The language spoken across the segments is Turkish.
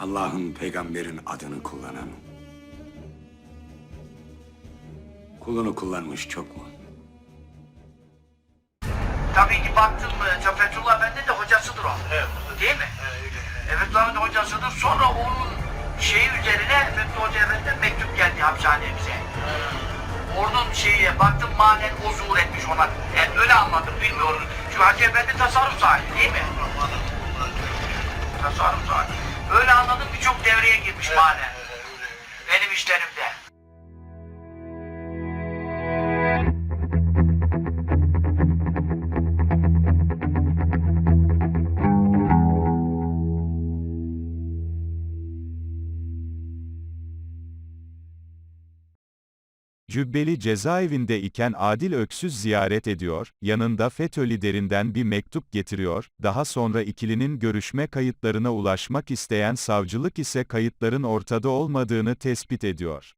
Allah'ın peygamberin adını kullanan. Kulunu kullanmış çok mu? Tabii ki baktın mı Fethullah Efendi de hocasıdır o. Evet. Değil mi? Evet. Evet Efendi hocasıdır. Sonra onun şeyi üzerine Fethullah Hoca Efendi'den mektup geldi hapishanemize. Onun şeyi baktım manen o zuhur etmiş ona. Yani öyle anladım bilmiyorum. Şu Hacı Efendi tasarruf sahibi değil mi? Çok- Tasarruf sahibi. Öyle anladım birçok devreye girmiş öyle. Benim işlerimde. Cübbeli cezaevinde iken Adil Öksüz ziyaret ediyor, yanında FETÖ liderinden bir mektup getiriyor, daha sonra ikilinin görüşme kayıtlarına ulaşmak isteyen savcılık ise kayıtların ortada olmadığını tespit ediyor.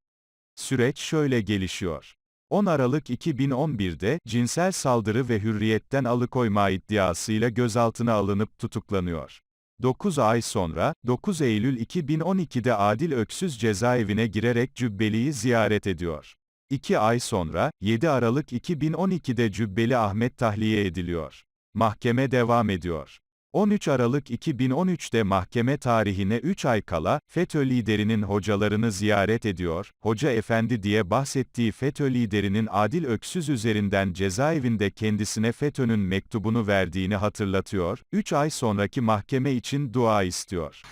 Süreç şöyle gelişiyor. 10 Aralık 2011'de cinsel saldırı ve hürriyetten alıkoyma iddiasıyla gözaltına alınıp tutuklanıyor. 9 ay sonra, 9 Eylül 2012'de Adil Öksüz cezaevine girerek Cübbeli'yi ziyaret ediyor. 2 ay sonra, 7 Aralık 2012'de Cübbeli Ahmet tahliye ediliyor. Mahkeme devam ediyor. 13 Aralık 2013'te mahkeme tarihine 3 ay kala, FETÖ liderinin hocalarını ziyaret ediyor, Hoca Efendi diye bahsettiği FETÖ liderinin Adil Öksüz üzerinden cezaevinde kendisine FETÖ'nün mektubunu verdiğini hatırlatıyor, 3 ay sonraki mahkeme için dua istiyor.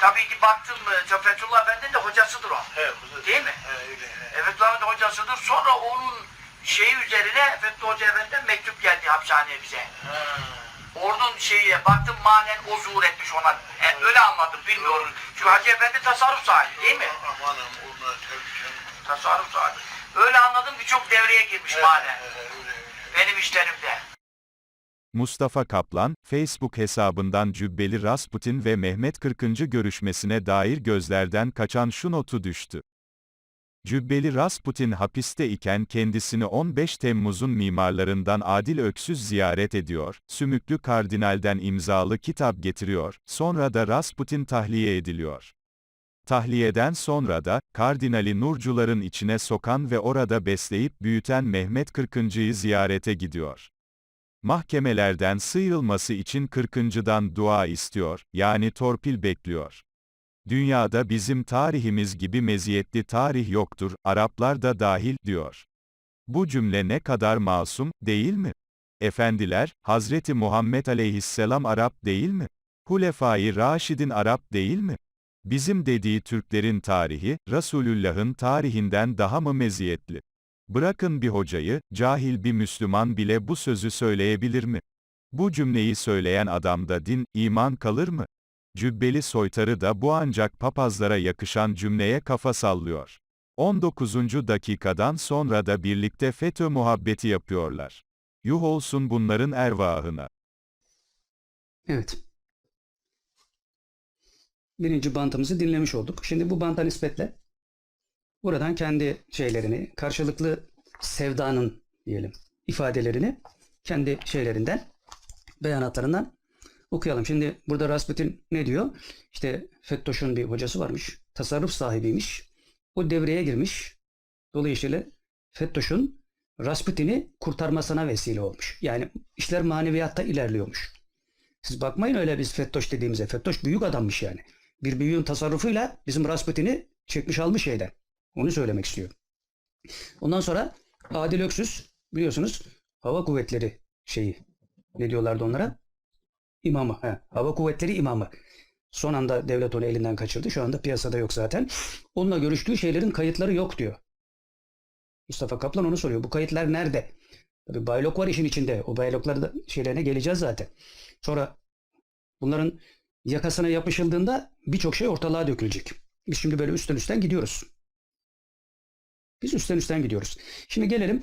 Tabii ki baktın mı Fethullah Efendi de hocasıdır o. Evet, huzur. Değil mi? Evet, öyle. Evet Fethullah Efendi hocasıdır. Sonra onun şeyi üzerine Fethullah Hoca Efendi'den mektup geldi hapishanemize. Ha. Onun şeyi baktım manen o zuhur etmiş ona. Yani öyle anladım bilmiyorum. Şu Hacı Efendi tasarruf sahibi değil mi? Amanın bunlar tabii. Tasarruf sahibi. Öyle anladım birçok devreye girmiş Evet, manen. evet, öyle, öyle. Benim işlerimde. Mustafa Kaplan, Facebook hesabından Cübbeli Rasputin ve Mehmet 40. görüşmesine dair gözlerden kaçan şu notu düştü. Cübbeli Rasputin hapiste iken kendisini 15 Temmuz'un mimarlarından Adil Öksüz ziyaret ediyor, Sümüklü Kardinal'den imzalı kitap getiriyor, sonra da Rasputin tahliye ediliyor. Tahliyeden sonra da, Kardinali Nurcuların içine sokan ve orada besleyip büyüten Mehmet 40.'yı ziyarete gidiyor. Mahkemelerden sıyrılması için 40.dan dua istiyor, yani torpil bekliyor. Dünyada bizim tarihimiz gibi meziyetli tarih yoktur, Araplar da dahil, diyor. Bu cümle ne kadar masum, değil mi? Efendiler, Hazreti Muhammed aleyhisselam Arap değil mi? Hulefai Raşid'in Arap değil mi? Bizim dediği Türklerin tarihi, Resulullah'ın tarihinden daha mı meziyetli? Bırakın bir hocayı, cahil bir Müslüman bile bu sözü söyleyebilir mi? Bu cümleyi söyleyen adamda din, iman kalır mı? Cübbeli soytarı da bu ancak papazlara yakışan cümleye kafa sallıyor. 19. dakikadan sonra da birlikte FETÖ muhabbeti yapıyorlar. Yuh olsun bunların ervahına. Evet. Birinci bantımızı dinlemiş olduk. Şimdi bu banta nispetle buradan kendi şeylerini, karşılıklı sevdanın diyelim ifadelerini kendi şeylerinden, beyanatlarından okuyalım. Şimdi burada Rasputin ne diyor? İşte Fettoş'un bir hocası varmış. Tasarruf sahibiymiş. O devreye girmiş. Dolayısıyla Fettoş'un Rasputin'i kurtarmasına vesile olmuş. Yani işler maneviyatta ilerliyormuş. Siz bakmayın öyle biz Fettoş dediğimize. Fettoş büyük adammış yani. Bir büyüğün tasarrufuyla bizim Rasputin'i çekmiş almış şeyden. Onu söylemek istiyor. Ondan sonra Adil Öksüz biliyorsunuz hava kuvvetleri şeyi ne diyorlardı onlara? İmamı. He, hava kuvvetleri imamı. Son anda devlet onu elinden kaçırdı. Şu anda piyasada yok zaten. Onunla görüştüğü şeylerin kayıtları yok diyor. Mustafa Kaplan onu soruyor. Bu kayıtlar nerede? Tabii baylok var işin içinde. O baylokları da şeylerine geleceğiz zaten. Sonra bunların yakasına yapışıldığında birçok şey ortalığa dökülecek. Biz şimdi böyle üstten üstten gidiyoruz. Biz üstten üstten gidiyoruz. Şimdi gelelim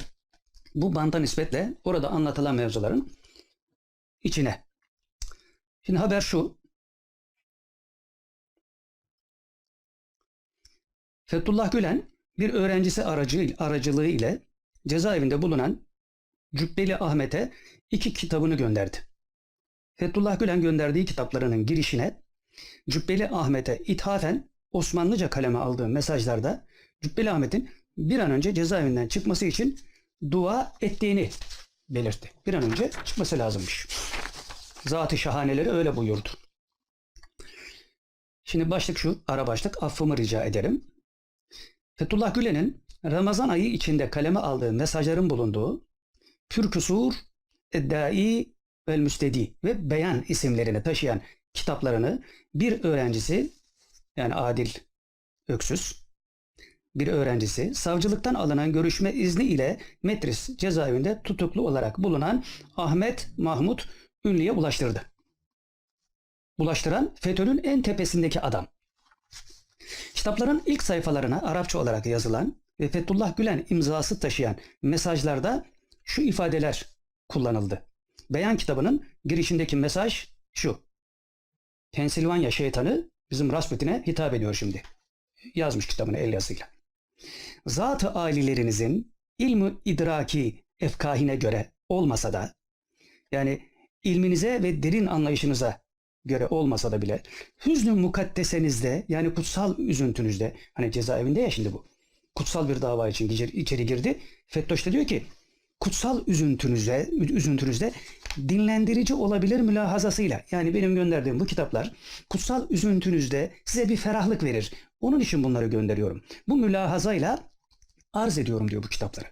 bu banta nispetle orada anlatılan mevzuların içine. Şimdi haber şu. Fethullah Gülen bir öğrencisi aracı, aracılığı ile cezaevinde bulunan Cübbeli Ahmet'e iki kitabını gönderdi. Fethullah Gülen gönderdiği kitaplarının girişine Cübbeli Ahmet'e ithafen Osmanlıca kaleme aldığı mesajlarda Cübbeli Ahmet'in bir an önce cezaevinden çıkması için dua ettiğini belirtti. Bir an önce çıkması lazımmış. Zat-ı şahaneleri öyle buyurdu. Şimdi başlık şu, ara başlık affımı rica ederim. Fethullah Gülen'in Ramazan ayı içinde kaleme aldığı mesajların bulunduğu Pürküsur, Eddai ve Müstedi ve Beyan isimlerini taşıyan kitaplarını bir öğrencisi yani Adil Öksüz bir öğrencisi savcılıktan alınan görüşme izni ile Metris cezaevinde tutuklu olarak bulunan Ahmet Mahmut Ünlü'ye ulaştırdı. Bulaştıran FETÖ'nün en tepesindeki adam. Kitapların ilk sayfalarına Arapça olarak yazılan ve Fethullah Gülen imzası taşıyan mesajlarda şu ifadeler kullanıldı. Beyan kitabının girişindeki mesaj şu. Pensilvanya şeytanı bizim Rasputin'e hitap ediyor şimdi. Yazmış kitabını el yazıyla. Zat-ı alilerinizin ilmi idraki efkahine göre olmasa da yani ilminize ve derin anlayışınıza göre olmasa da bile hüznü mukaddesenizde yani kutsal üzüntünüzde hani cezaevinde ya şimdi bu kutsal bir dava için içeri, girdi. Fettoş da diyor ki kutsal üzüntünüzde üzüntünüzde dinlendirici olabilir mülahazasıyla yani benim gönderdiğim bu kitaplar kutsal üzüntünüzde size bir ferahlık verir. Onun için bunları gönderiyorum. Bu mülahazayla arz ediyorum diyor bu kitapları.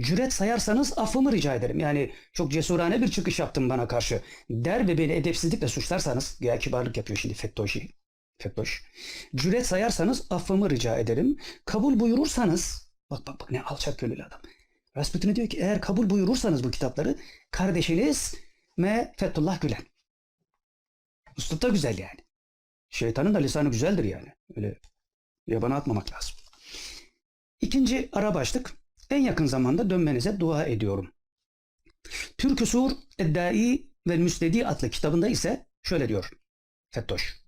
Cüret sayarsanız affımı rica ederim. Yani çok cesurane bir çıkış yaptım bana karşı. Der ve beni edepsizlikle suçlarsanız, ya kibarlık yapıyor şimdi Fettoşi. Fettoş. Cüret sayarsanız affımı rica ederim. Kabul buyurursanız, bak bak bak ne alçak gönüllü adam. Rasputin diyor ki eğer kabul buyurursanız bu kitapları kardeşiniz me Fethullah Gülen. Üslup da güzel yani. Şeytanın da lisanı güzeldir yani. Öyle yabana atmamak lazım. İkinci ara başlık. En yakın zamanda dönmenize dua ediyorum. Türk Sur Eddai ve Müstedi adlı kitabında ise şöyle diyor Fettoş.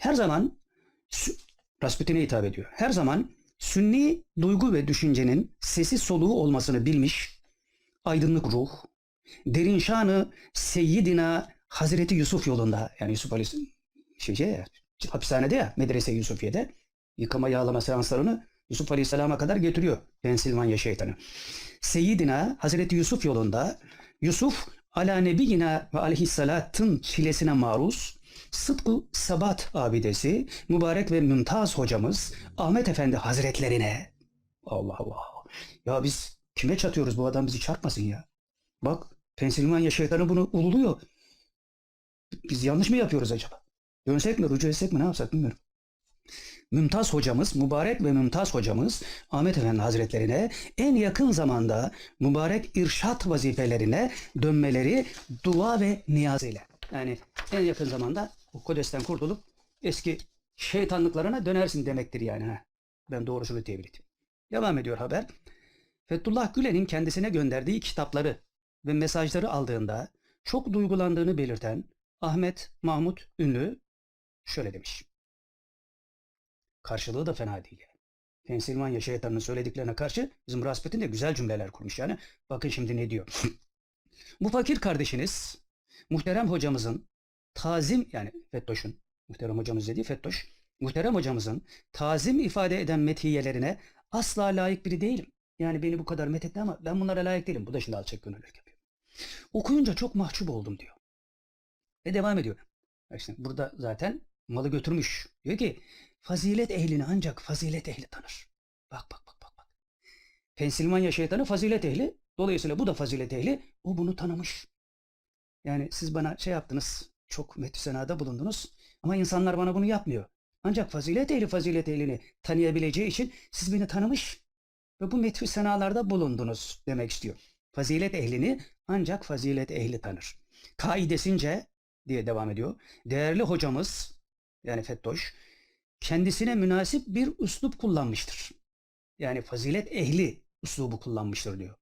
Her zaman Rasputin'e hitap ediyor. Her zaman sünni duygu ve düşüncenin sesi soluğu olmasını bilmiş, aydınlık ruh, derin şanı Seyyidina Hazreti Yusuf yolunda yani Yusuf Aleyhisselam şey, şey ya, hapishanede ya Medrese Yusufiye'de yıkama yağlama seanslarını Yusuf Aleyhisselam'a kadar götürüyor Pensilvanya şeytanı. Seyyidina Hazreti Yusuf yolunda Yusuf ala nebiyina ve aleyhissalatın çilesine maruz Sıdkı Sabat abidesi mübarek ve mümtaz hocamız Ahmet Efendi Hazretlerine Allah Allah ya biz kime çatıyoruz bu adam bizi çarpmasın ya. Bak Pensilvanya şeytanı bunu ululuyor. Biz yanlış mı yapıyoruz acaba? Dönsek mi, rücu etsek mi, ne yapsak bilmiyorum. Mümtaz hocamız, mübarek ve mümtaz hocamız Ahmet Efendi Hazretlerine en yakın zamanda mübarek irşat vazifelerine dönmeleri dua ve niyaz ile. Yani en yakın zamanda o kodesten kurtulup eski şeytanlıklarına dönersin demektir yani. Ha. Ben doğrusunu tevil. Devam ediyor haber. Fethullah Gülen'in kendisine gönderdiği kitapları ve mesajları aldığında çok duygulandığını belirten Ahmet Mahmut Ünlü şöyle demiş. Karşılığı da fena değil yani. Pensilvanya şeytanının söylediklerine karşı bizim Rasputin de güzel cümleler kurmuş yani. Bakın şimdi ne diyor. Bu fakir kardeşiniz muhterem hocamızın tazim yani Fettoş'un muhterem hocamız dediği Fettoş muhterem hocamızın tazim ifade eden metiyelerine asla layık biri değilim. Yani beni bu kadar methetti ama ben bunlara layık değilim. Bu da şimdi alçak gönüllülük yapıyor. Okuyunca çok mahcup oldum diyor. Ve devam ediyor. Şimdi burada zaten malı götürmüş. Diyor ki fazilet ehlini ancak fazilet ehli tanır. Bak bak bak bak. bak. Pensilvanya şeytanı fazilet ehli. Dolayısıyla bu da fazilet ehli. O bunu tanımış. Yani siz bana şey yaptınız. Çok metüsenada bulundunuz. Ama insanlar bana bunu yapmıyor. Ancak fazilet ehli fazilet ehlini tanıyabileceği için siz beni tanımış ve bu metfü senalarda bulundunuz demek istiyor. Fazilet ehlini ancak fazilet ehli tanır. Kaidesince diye devam ediyor. Değerli hocamız yani Fettoş kendisine münasip bir üslup kullanmıştır. Yani fazilet ehli üslubu kullanmıştır diyor.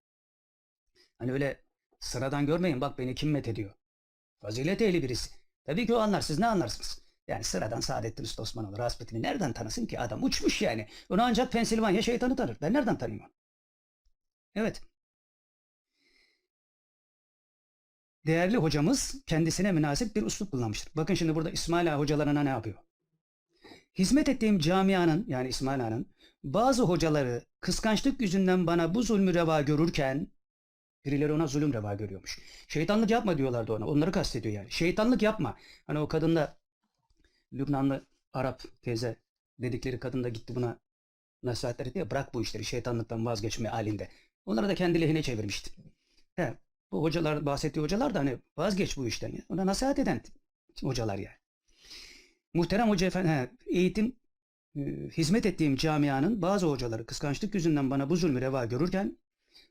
Hani öyle sıradan görmeyin bak beni kim methediyor. Fazilet ehli birisi. Tabii ki o anlar siz ne anlarsınız? Yani sıradan Saadettin Usta Osmanoğlu Rasputin'i nereden tanısın ki adam uçmuş yani. Onu ancak Pensilvanya şeytanı tanır. Ben nereden tanıyayım onu? Evet. Değerli hocamız kendisine münasip bir üslup kullanmıştır. Bakın şimdi burada İsmail Ağa hocalarına ne yapıyor? Hizmet ettiğim camianın yani İsmail Ağa'nın bazı hocaları kıskançlık yüzünden bana bu zulmü reva görürken birileri ona zulüm reva görüyormuş. Şeytanlık yapma diyorlardı ona. Onları kastediyor yani. Şeytanlık yapma. Hani o kadın da Lübnanlı Arap teyze dedikleri kadın da gitti buna nasihatler etti ya bırak bu işleri şeytanlıktan vazgeçme halinde. Onları da kendi lehine çevirmişti. He, bu hocalar bahsettiği hocalar da hani vazgeç bu işten. Ya. Ona nasihat eden hocalar yani. Muhterem Hoca Efendi, eğitim e, hizmet ettiğim camianın bazı hocaları kıskançlık yüzünden bana bu zulmü reva görürken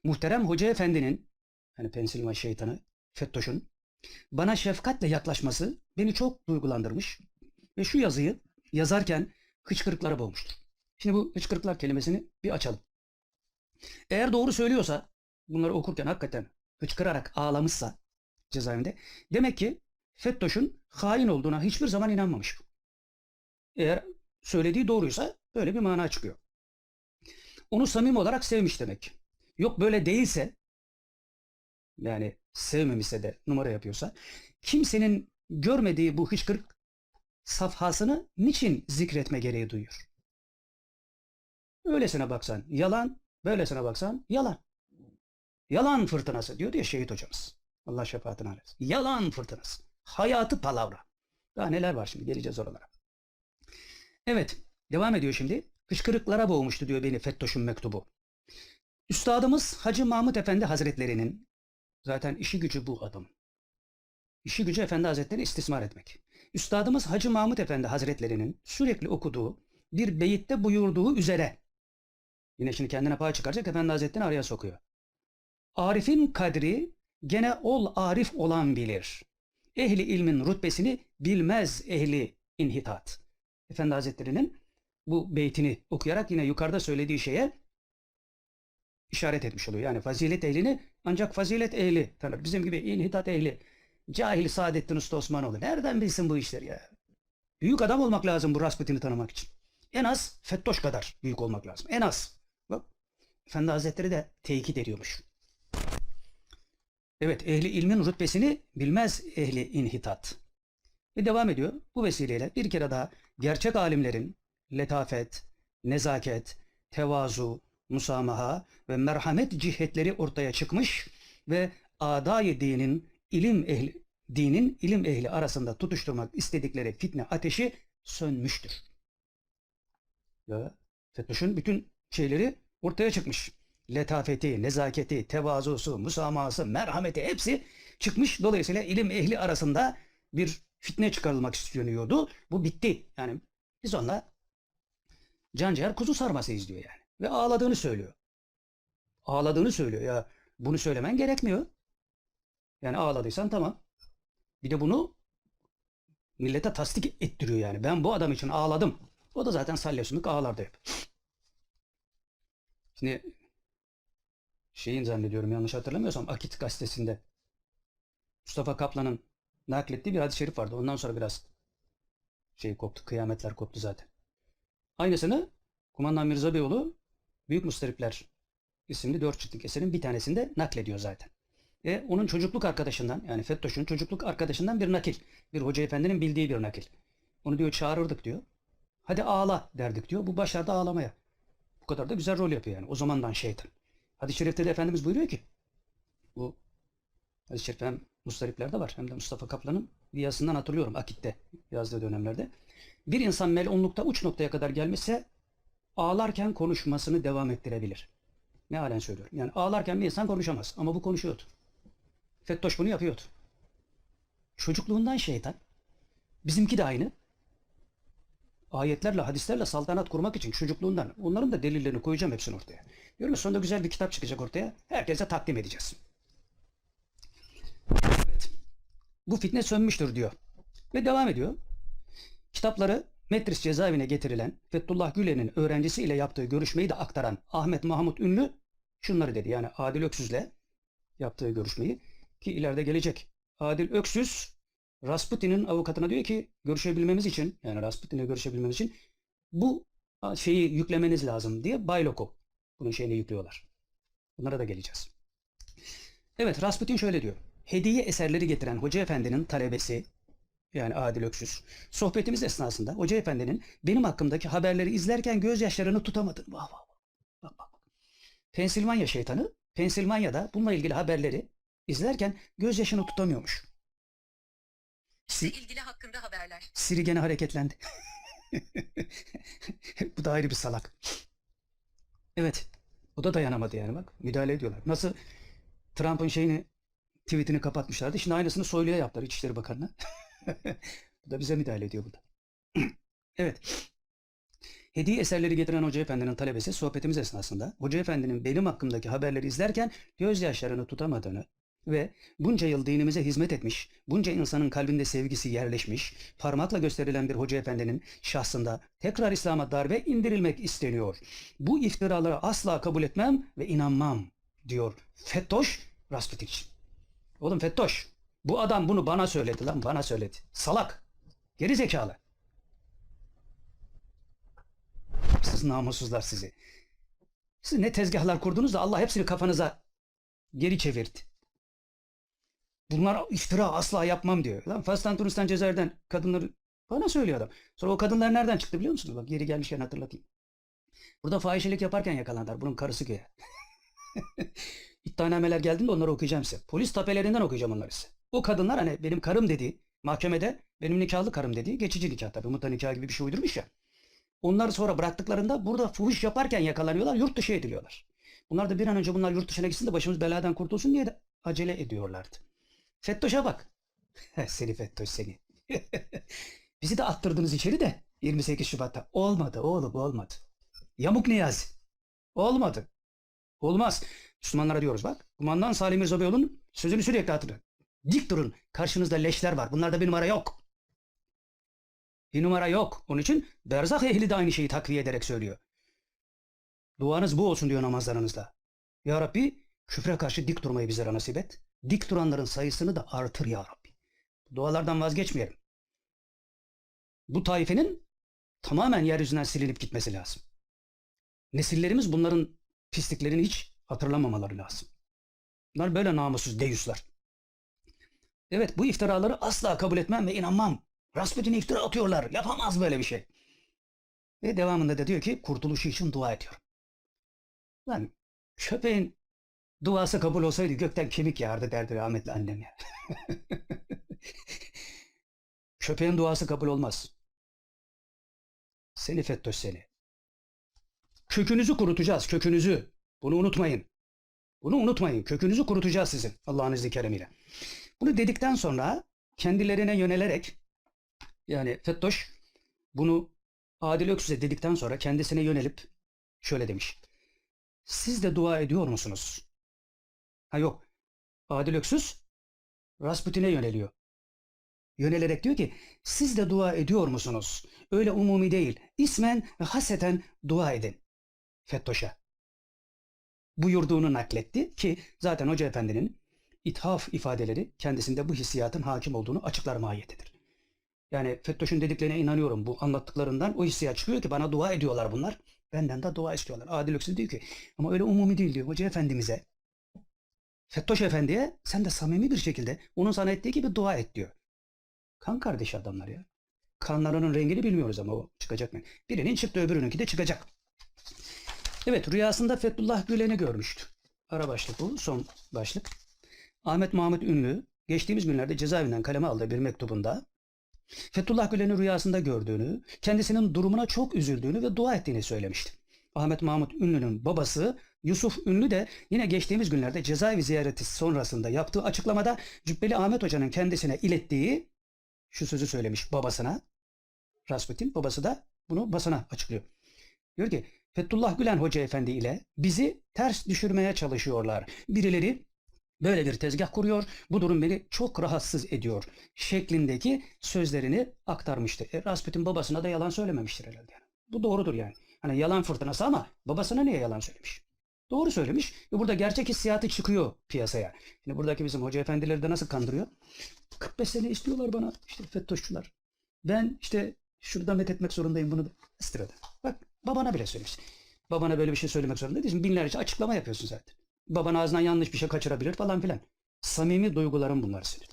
Muhterem Hoca Efendi'nin hani Pensilvanya şeytanı Fettoş'un bana şefkatle yaklaşması beni çok duygulandırmış ve şu yazıyı yazarken hıçkırıklara boğmuştur. Şimdi bu hıçkırıklar kelimesini bir açalım. Eğer doğru söylüyorsa bunları okurken hakikaten hıçkırarak ağlamışsa cezaevinde demek ki Fettoş'un hain olduğuna hiçbir zaman inanmamış. Eğer söylediği doğruysa böyle bir mana çıkıyor. Onu samimi olarak sevmiş demek. Yok böyle değilse yani sevmemişse de numara yapıyorsa kimsenin görmediği bu hıçkırık safhasını niçin zikretme gereği duyuyor? Öylesine baksan yalan, böylesine baksan yalan. Yalan fırtınası diyor ya şehit hocamız. Allah şefaatini alessin. Yalan fırtınası. Hayatı palavra. Daha neler var şimdi geleceğiz oralara. Evet devam ediyor şimdi. Hıçkırıklara boğmuştu diyor beni Fettoş'un mektubu. Üstadımız Hacı Mahmut Efendi Hazretlerinin zaten işi gücü bu adam. İşi gücü Efendi Hazretleri istismar etmek. Üstadımız Hacı Mahmut Efendi Hazretlerinin sürekli okuduğu bir beyitte buyurduğu üzere yine şimdi kendine pay çıkaracak Efendi Hazretleri araya sokuyor. Arif'in kadri gene ol arif olan bilir. Ehli ilmin rütbesini bilmez ehli inhitat. Efendi Hazretleri'nin bu beytini okuyarak yine yukarıda söylediği şeye işaret etmiş oluyor. Yani fazilet ehlini ancak fazilet ehli tanır. Bizim gibi inhitat ehli. Cahil Saadettin Usta Osmanoğlu. Nereden bilsin bu işleri ya? Büyük adam olmak lazım bu Rasputin'i tanımak için. En az Fettoş kadar büyük olmak lazım. En az. Bak Efendi Hazretleri de tekit ediyormuş. Evet ehli ilmin rütbesini bilmez ehli inhitat. Ve devam ediyor. Bu vesileyle bir kere daha gerçek alimlerin letafet, nezaket, tevazu, musamaha ve merhamet cihetleri ortaya çıkmış ve adayı dinin ilim ehli dinin ilim ehli arasında tutuşturmak istedikleri fitne ateşi sönmüştür. Ya Fethush'un bütün şeyleri ortaya çıkmış. Letafeti, nezaketi, tevazusu, musamahası, merhameti hepsi çıkmış. Dolayısıyla ilim ehli arasında bir fitne çıkarılmak isteniyordu. Bu bitti. Yani biz onunla canciğer kuzu sarması izliyor yani. Ve ağladığını söylüyor. Ağladığını söylüyor. Ya bunu söylemen gerekmiyor. Yani ağladıysan tamam. Bir de bunu millete tasdik ettiriyor yani. Ben bu adam için ağladım. O da zaten salyasımlık ağlardı hep. Şimdi şeyin zannediyorum yanlış hatırlamıyorsam Akit gazetesinde Mustafa Kaplan'ın naklettiği bir hadis-i şerif vardı. Ondan sonra biraz şey koptu. Kıyametler koptu zaten. Aynısını Kumandan Mirza Beyoğlu Büyük Mustaripler isimli dört ciltlik eserin bir tanesinde naklediyor zaten. Ve onun çocukluk arkadaşından yani Fettoş'un çocukluk arkadaşından bir nakil. Bir hoca efendinin bildiği bir nakil. Onu diyor çağırırdık diyor. Hadi ağla derdik diyor. Bu başardı ağlamaya. Bu kadar da güzel rol yapıyor yani. O zamandan şeytan. Hadis-i şerifte de Efendimiz buyuruyor ki bu hadis-i şerif hem Mustaripler'de var hem de Mustafa Kaplan'ın diyasından hatırlıyorum Akit'te yazdığı dönemlerde. Bir insan melunlukta uç noktaya kadar gelmişse ağlarken konuşmasını devam ettirebilir. Ne halen söylüyorum. Yani ağlarken bir insan konuşamaz ama bu konuşuyordu. Fettoş bunu yapıyordu. Çocukluğundan şeytan. Bizimki de aynı. Ayetlerle, hadislerle saltanat kurmak için çocukluğundan. Onların da delillerini koyacağım hepsini ortaya. Diyorum sonunda güzel bir kitap çıkacak ortaya. Herkese takdim edeceğiz. Evet. Bu fitne sönmüştür diyor. Ve devam ediyor. Kitapları Metris cezaevine getirilen Fethullah Gülen'in öğrencisiyle yaptığı görüşmeyi de aktaran Ahmet Mahmut Ünlü şunları dedi. Yani Adil Öksüz'le yaptığı görüşmeyi ki ileride gelecek. Adil Öksüz Rasputin'in avukatına diyor ki görüşebilmemiz için yani Rasputin'le görüşebilmemiz için bu şeyi yüklemeniz lazım diye Baylok'u bunun şeyini yüklüyorlar. Bunlara da geleceğiz. Evet Rasputin şöyle diyor. hediye eserleri getiren Hoca Efendi'nin talebesi yani Adil Öksüz sohbetimiz esnasında Hoca Efendi'nin benim hakkımdaki haberleri izlerken gözyaşlarını tutamadın. Vah vah vah. Bak bak. Pensilvanya şeytanı Pensilvanya'da bununla ilgili haberleri izlerken gözyaşını tutamıyormuş. Si- ilgili hakkında haberler. Siri gene hareketlendi. Bu da ayrı bir salak. Evet. O da dayanamadı yani bak. Müdahale ediyorlar. Nasıl Trump'ın şeyini tweetini kapatmışlardı. Şimdi aynısını Soylu'ya yaptılar İçişleri Bakanı'na. Bu da bize müdahale ediyor burada. evet. Hediye eserleri getiren Hoca Efendi'nin talebesi sohbetimiz esnasında Hoca Efendi'nin benim hakkımdaki haberleri izlerken gözyaşlarını tutamadığını ve bunca yıl dinimize hizmet etmiş, bunca insanın kalbinde sevgisi yerleşmiş, parmakla gösterilen bir Hoca Efendi'nin şahsında tekrar İslam'a darbe indirilmek isteniyor. Bu iftiraları asla kabul etmem ve inanmam diyor Fettoş Rasputin. Oğlum Fettoş, bu adam bunu bana söyledi lan bana söyledi. Salak, geri zekalı. Siz namussuzlar sizi. Siz ne tezgahlar kurdunuz da Allah hepsini kafanıza geri çevirdi. Bunlar iftira asla yapmam diyor. Lan Fas'tan, Tunus'tan, Cezayir'den kadınları bana söylüyor adam. Sonra o kadınlar nereden çıktı biliyor musunuz? Bak geri gelmişken hatırlatayım. Burada fahişelik yaparken yakalandılar. Bunun karısı güya. İddianameler geldiğinde onları okuyacağım size. Polis tapelerinden okuyacağım onları size. O kadınlar hani benim karım dediği, mahkemede benim nikahlı karım dediği geçici nikah tabii. Muta nikah gibi bir şey uydurmuş ya. Onları sonra bıraktıklarında burada fuhuş yaparken yakalanıyorlar, yurt dışı ediliyorlar. Bunlar da bir an önce bunlar yurt dışına gitsin de başımız beladan kurtulsun diye de acele ediyorlardı. Fettoş'a bak. seni Fettoş seni. Bizi de attırdınız içeri de 28 Şubat'ta. Olmadı oğlum olmadı. Yamuk Niyazi. Olmadı. Olmaz. Müslümanlara diyoruz bak. Kumandan Salim Mirza sözünü sürekli hatırlayın. Dik durun. Karşınızda leşler var. Bunlarda bir numara yok. Bir numara yok. Onun için berzak ehli de aynı şeyi takviye ederek söylüyor. Duanız bu olsun diyor namazlarınızda. Ya Rabbi küfre karşı dik durmayı bize nasip et. Dik duranların sayısını da artır ya Rabbi. Dualardan vazgeçmeyelim. Bu taifenin tamamen yeryüzünden silinip gitmesi lazım. Nesillerimiz bunların pisliklerini hiç hatırlamamaları lazım. Bunlar böyle namussuz deyuslar. Evet bu iftiraları asla kabul etmem ve inanmam. Rasputin'e iftira atıyorlar. Yapamaz böyle bir şey. Ve devamında da diyor ki kurtuluşu için dua ediyorum. Lan köpeğin duası kabul olsaydı gökten kemik yağardı derdi rahmetli annem ya. köpeğin duası kabul olmaz. Seni FETÖ seni. Kökünüzü kurutacağız kökünüzü. Bunu unutmayın. Bunu unutmayın. Kökünüzü kurutacağız sizin Allah'ın izni keremiyle. Bunu dedikten sonra kendilerine yönelerek yani Fettoş bunu Adil Öksüz'e dedikten sonra kendisine yönelip şöyle demiş. Siz de dua ediyor musunuz? Ha yok. Adil Öksüz Rasputin'e yöneliyor. Yönelerek diyor ki siz de dua ediyor musunuz? Öyle umumi değil. İsmen ve haseten dua edin. Fettoş'a. Buyurduğunu nakletti ki zaten Hoca Efendi'nin ithaf ifadeleri kendisinde bu hissiyatın hakim olduğunu açıklar mahiyetidir. Yani Fettoş'un dediklerine inanıyorum. Bu anlattıklarından o hissiyat çıkıyor ki bana dua ediyorlar bunlar. Benden de dua istiyorlar. Adil Öksüz diyor ki ama öyle umumi değil diyor Hoca Efendimiz'e. Fettoş Efendi'ye sen de samimi bir şekilde onun sana ettiği gibi dua et diyor. Kan kardeş adamlar ya. Kanlarının rengini bilmiyoruz ama o çıkacak mı? Birinin çıktı öbürününki de çıkacak. Evet rüyasında Fethullah Gülen'i görmüştü. Ara başlık bu son başlık. Ahmet Mahmut Ünlü geçtiğimiz günlerde cezaevinden kaleme aldığı bir mektubunda Fethullah Gülen'i rüyasında gördüğünü, kendisinin durumuna çok üzüldüğünü ve dua ettiğini söylemişti. Ahmet Mahmut Ünlü'nün babası Yusuf Ünlü de yine geçtiğimiz günlerde cezaevi ziyareti sonrasında yaptığı açıklamada Cübbeli Ahmet Hoca'nın kendisine ilettiği şu sözü söylemiş babasına. Rasputin babası da bunu basına açıklıyor. Diyor ki Fethullah Gülen Hoca Efendi ile bizi ters düşürmeye çalışıyorlar. Birileri böyle bir tezgah kuruyor. Bu durum beni çok rahatsız ediyor. Şeklindeki sözlerini aktarmıştı. E, Rasputin babasına da yalan söylememiştir herhalde. Yani. Bu doğrudur yani. Hani yalan fırtınası ama babasına niye yalan söylemiş? Doğru söylemiş. Ve burada gerçek hissiyatı çıkıyor piyasaya. Şimdi buradaki bizim hoca efendileri de nasıl kandırıyor? 45 sene istiyorlar bana işte FETÖ'şçüler. Ben işte şuradan met etmek zorundayım bunu. Sırada. Bak babana bile söylemiş. Babana böyle bir şey söylemek zorunda değilsin. Binlerce açıklama yapıyorsun zaten. Baban ağzından yanlış bir şey kaçırabilir falan filan. Samimi duygularım bunlar senin.